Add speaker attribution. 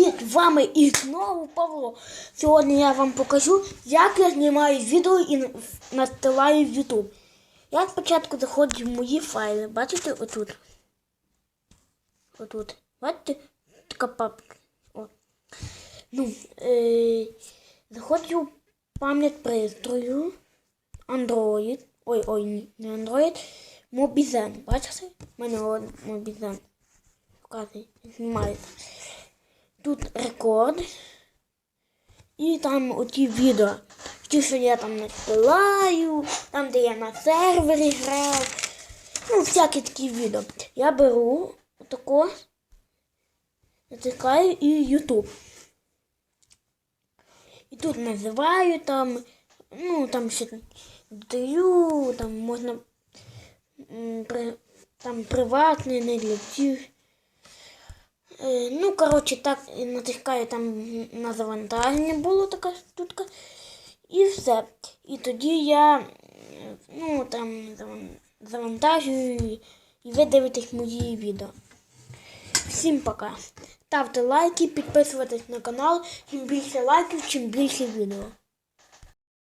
Speaker 1: Привіт! З вами і знову Павло. Сьогодні я вам покажу, як я знімаю відео і на- надсилаю в YouTube. Я спочатку заходжу в мої файли. Бачите отут? Отут. Бачите? Така папка. О. Ну, е- заходжу в пам'ять пристрою. Android. Ой, ой, не Android. Mobizen. Бачите? У мене Mobizen. Показує, знімається. Тут рекорд. І там оті відео. Ті, що я там надсилаю, там, де я на сервері грав. Ну, всякі такі відео. Я беру отако, натискаю і YouTube. І тут називаю там, ну там ще даю, там можна при, там приватний, не для всіх. Е, Ну, коротше, так натискаю там на завантаження було така штука. І все. І тоді я ну, там завантажую і- ви дивитесь мої відео. Всім пока. Ставте лайки, підписуйтесь на канал. Чим більше лайків, чим більше відео.